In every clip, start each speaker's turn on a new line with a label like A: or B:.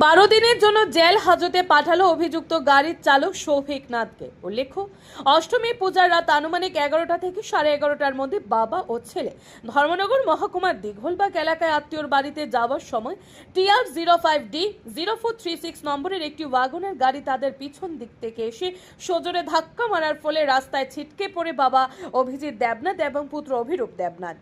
A: বারো দিনের জন্য জেল হাজতে পাঠালো অভিযুক্ত গাড়ির চালক সৌভিক নাথকে। উল্লেখ্য, অষ্টমী পূজার রাত আনুমানিক এগারোটা থেকে সাড়ে এগারোটার মধ্যে বাবা ও ছেলে ধর্মনগর মহকুমার দিঘলবাগ এলাকায় আত্মীয়র বাড়িতে যাওয়ার সময় TR zero five D zero four three six নম্বরের একটি ওয়াগনের গাড়ি তাদের পিছন দিক থেকে এসে সজোরে ধাক্কা মারার ফলে রাস্তায় ছিটকে পড়ে বাবা অভিজিৎ দেবনাথ এবং পুত্র অভিরূপ দেবনাথ।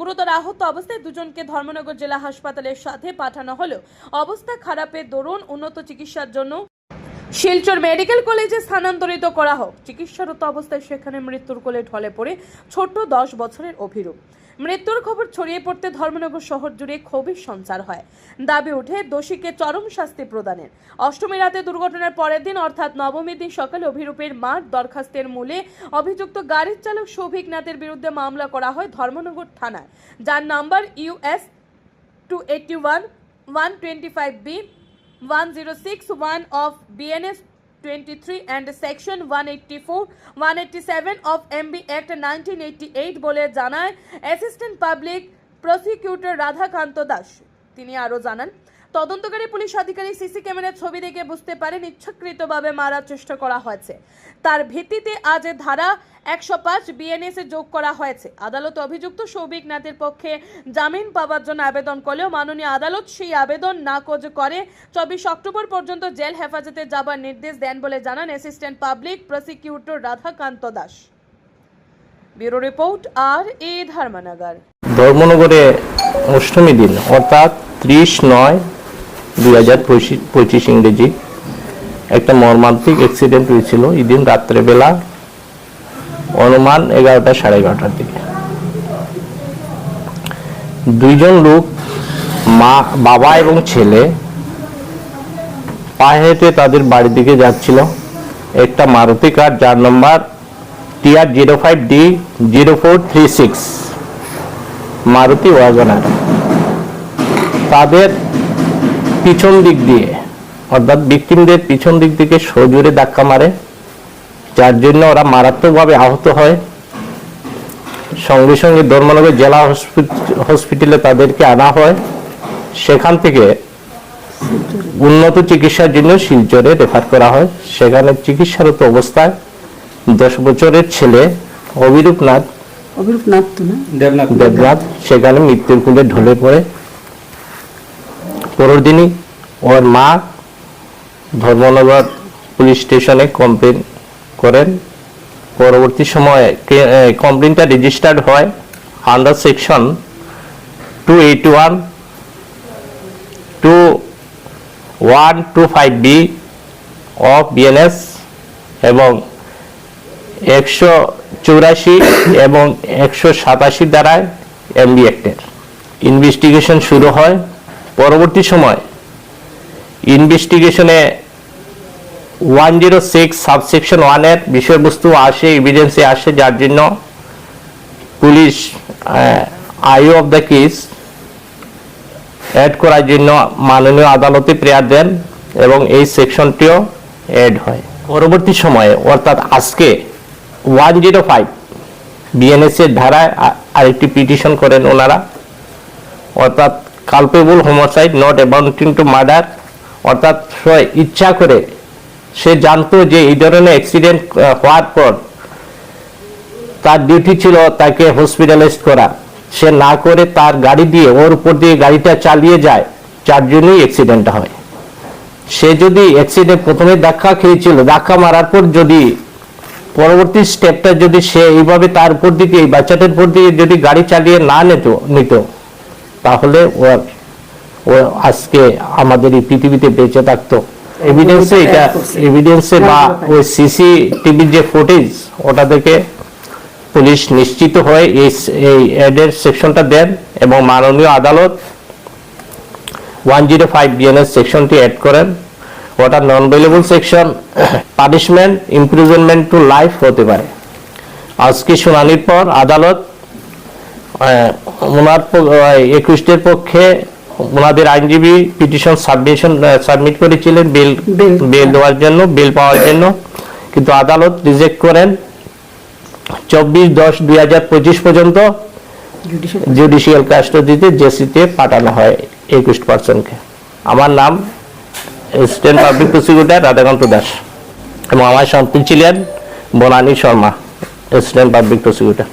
A: গুরুতর আহত অবস্থায় দুজনকে ধর্মনগর জেলা হাসপাতালের সাথে পাঠানো হলো। অবস্থা খারাপের দরুন উন্নত চিকিৎসার জন্য শিলচর মেডিকেল কলেজে স্থানান্তরিত করা হোক। চিকিৎসারত অবস্থায় সেখানে মৃত্যুর কোলে ঢলে পড়ে ছোট্ট দশ বছরের অভিরূপ। মৃত্যুর খবর ছড়িয়ে পড়তে ধর্মনগর শহর জুড়ে ক্ষোভের সঞ্চার হয়। দাবি ওঠে, দোষীকে চরম শাস্তি প্রদানের। অষ্টমী রাতে দুর্ঘটনার পরের দিন, অর্থাৎ নবমীর দিন সকালে অভিরূপের মার দরখাস্তের মূলে অভিযুক্ত গাড়ির চালক সৌভিক নাথের বিরুদ্ধে মামলা করা হয় ধর্মনগর থানায়। যার number US two eighty one one twenty five B, one zero six, one of BNS twenty three and section one eighty four one eighty seven of MB act nineteen eighty eight বলে জানায় assistant public prosecutor Radhakanta Das. তিনি আরও জানান তদন্তকারী police আধিকারিক CC ক্যামেরার ছবি দেখে বুঝতে পারেন ইচ্ছাকৃতভাবে মারার চেষ্টা করা হয়েছে। তার ভিত্তিতে আজ ধারা একশো পাঁচ বিএনএস যোগ করা হয়েছে। আদালত অভিযুক্ত সৌভিক নাথের পক্ষে জামিন পাওয়ার জন্য আবেদন করলেও মাননীয় আদালত সেই আবেদন নাকচ করে চব্বিশ অক্টোবর পর্যন্ত জেল হেফাজতে যাবার নির্দেশ দেন বলে জানান assistant public prosecutor Radhakanta Das. Bureau report, আর এ ধর্মনগর।
B: ধর্মনগরে অষ্টমী দিন, অর্থাৎ ত্রিশ নয় দুই হাজার পঁচিশ ইংরেজি। একটা মর্মান্তিক অ্যাক্সিডেন্ট হয়েছিল এই দিন রাত্রেবেলা, অনুমান এগারোটা সাড়ে এগারোটার দিকে। দুইজন লোক, মা, বাবা এবং ছেলে, পায়ে হেঁটে তাদের বাড়ির দিকে যাচ্ছিল। একটা মারুতি কার, যার নম্বর TR zero five D zero four three six. Maruti wagon R. তাদের পিছন দিক দিয়ে অর্থাৎ ভিকটিমদের পিছন দিক থেকে সজোরে ধাক্কা মারে। যার জন্য ওরা মারাত্মকভাবে আহত হয়। সঙ্গে সঙ্গে ধর্মনগর জেলা হসপিটালে তাদেরকে আনা হয়। সেখান থেকে উন্নত চিকিৎসার জন্য শিলচরে রেফার করা হয়। সেখানে চিকিৎসারত অবস্থায় দশ বছরের ছেলে অভিরূপ নাথ
C: অভিরূপ নাথ তো না?
D: দেবনাথ।
B: দেবনাথ সেখানে মৃত্যুর কুলে ঢলে পড়ে। পরের দিনই ওর মা ধর্মনগর পুলিশ স্টেশনে কমপ্লেন করেন। পরবর্তী সময়ে কমপ্লেনটা রেজিস্টার্ড হয় under section two eight one two one two five B of BNS এবং একশো চৌরাশি এবং একশো সাতাশি দ্বারায় এমবি অ্যাক্টের ইনভেস্টিগেশন শুরু হয় পরবর্তী সময় ইনভেস্টিগেশনে ওয়ান জিরো সিক্স সাবসেকশন ওয়ানের বিষয়বস্তু আসে এভিডেন্সে আসে, যার জন্য police IO of the case add করার জন্য মাননীয় আদালতে প্রেয়ার দেন এবং এই সেকশনটিও অ্যাড হয়। পরবর্তী সময়ে, অর্থাৎ আজকে ওয়ান জিরো ফাইভ বিএনএস এর ধারায় আরেকটি পিটিশন করেন ওনারা। অর্থাৎ culpable homicide not amounting to murder অর্থাৎ সে ইচ্ছা করে সে জানতো যে এই ধরনের অ্যাক্সিডেন্ট হওয়ার পর তার ডিউটি ছিল তাকে হসপিটালাইজ করা। সে না করে তার গাড়ি দিয়ে ওর উপর দিয়ে গাড়িটা চালিয়ে যায়, যার জন্যই অ্যাক্সিডেন্টটা হয়। সে যদি অ্যাক্সিডেন্ট প্রথমে ধাক্কা খেয়েছিল, ধাক্কা মারার পর যদি পরবর্তী স্টেপটা যদি সে এইভাবে তার উপর দিকে, এই বাচ্চাটার উপর দিয়ে যদি গাড়ি চালিয়ে না নিত নিত তাহলে ও ও আজকে আমাদের এই পৃথিবীতে বেঁচে থাকতো। এভিডেন্সে এটা এভিডেন্সে বা ওই সিসি টিভির যে ফুটেজ ওটা থেকে পুলিশ নিশ্চিত হয়ে এই এই অ্যাডের সেকশনটা দেন এবং মাননীয় আদালত ওয়ান জিরো ফাইভ বিএনএস সেকশনটি অ্যাড করেন। ওটা non bailable section punishment imprisonment to life হতে পারে। আজকে শুনানির পর আদালত ওনার একুশটের পক্ষে ওনাদের আইনজীবী পিটিশন সাবমিশন সাবমিট করেছিলেন বিল। বেল। দেওয়ার জন্য বিল পাওয়ার জন্য। কিন্তু আদালত রিজেক্ট করেন। চব্বিশ দশ দুই হাজার পঁচিশ পর্যন্ত জুডিশিয়াল কাস্টডিতে জেসিতে পাঠানো হয় একুশ পার্সনকে। আমার নাম assistant public prosecutor Radhakanta Das এবং আমার সঙ্গে ছিলেন Banani Sharma assistant public prosecutor